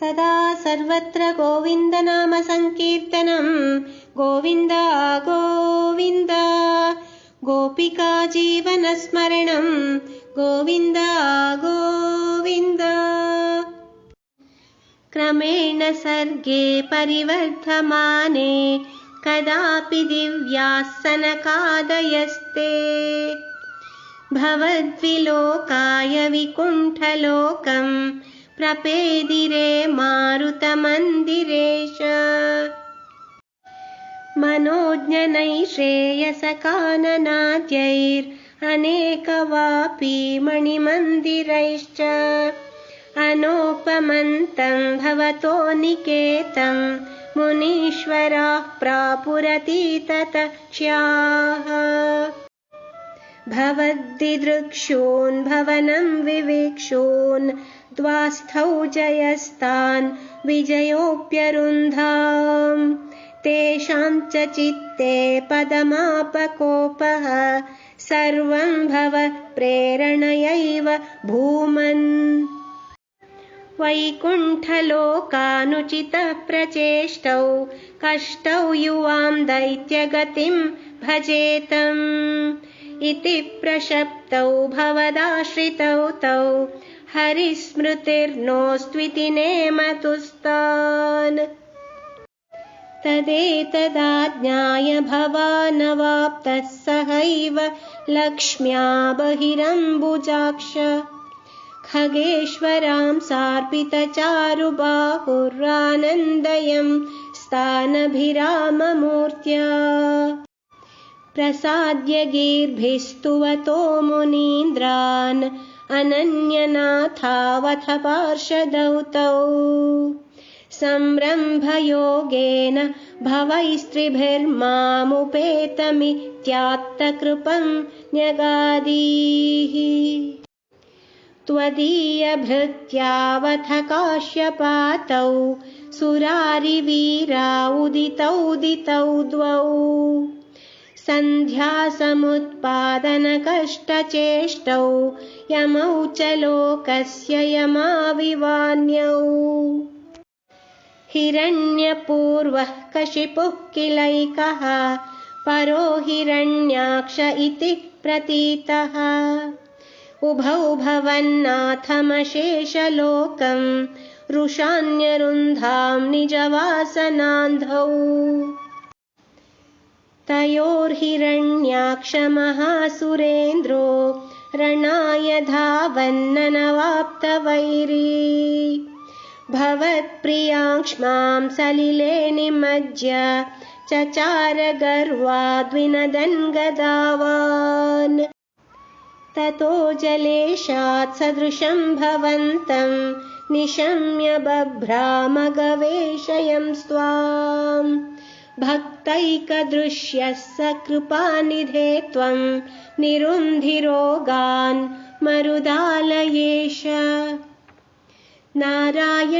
सदा सर्वत्र गोविन्दनामसङ्कीर्तनम् गोविन्द गोविन्द। गोपिका जीवनस्मरणम् गोविन्द गोविन्द। क्रमेण सर्गे परिवर्धमाने कदापि दिव्यासनकादयस्ते। भवद्विलोकाय विकुण्ठलोकम् प्रपेदिरे मारुतमन्दिरेश। मनोज्ञनैश्रेयसकाननाद्यैरनेकवापि मणिमन्दिरैश्च। अनोपमन्तं भवतो निकेतं मुनीश्वराः प्रापुरतीततक्ष्याः भवद्दिदृक्षून् भवनं विवेक्षून् द्वास्थौ जयस्तान् विजयोऽप्यरुन्धाम्। तेषां च चित्ते पदमापकोपः सर्वं भव प्रेरणयैव भूमन्। वैकुण्ठलोकानुचितः प्रचेष्टौ कष्टौ युवां दैत्यगतिं भजेतम् इति प्रशप्तौ भवदाश्रितौ तौ। हरिस्मृतिर्नोस्त्विति नेमतुस्तान् तदेतदाज्ञाय भवानवाप्तः सहैव लक्ष्म्या बहिरम्बुजाक्ष। खगेश्वरां सार्पितचारुबाहुरानन्दयं स्थानभिराममूर्त्या प्रसाद्य गीर्भिस्तुवतो मुनीन्द्रान् अनन्यनाथावथ पार्षदौ तौ संरम्भयोगेन भवैस्त्रिभिर्मामुपेतमित्यात्तकृपं न्यगादीः। त्वदीयभृत्यावथ काश्यपातौ सुरारिवीरा उदितौ दितौ द्वौ सन्ध्यासमुत्पादनकष्टचेष्टौ यमौ च लोकस्य यमाविवान्यौ। हिरण्यपूर्वः कशिपुः किलैकः परो हिरण्याक्ष इति प्रतीतः। उभौ भवन्नाथमशेषलोकम् रुषान्यरुन्धां निजवासनान्धौ तयोर्हिरण्याक्षमहासुरेन्द्रो रणाय धावन्ननवाप्तवैरी भवत्प्रियाक्ष्मां सलिले निमज्य चचार गर्वाद्विनदन् गदावान् ततो जलेशात् सदृशं भवन्तं निशम्य बभ्रामगवेशयं स्वाम् भक्तैकदृश्यः स कृपानिधे त्वं निरुन्धिरोगान् मरुदालयेश। नारायण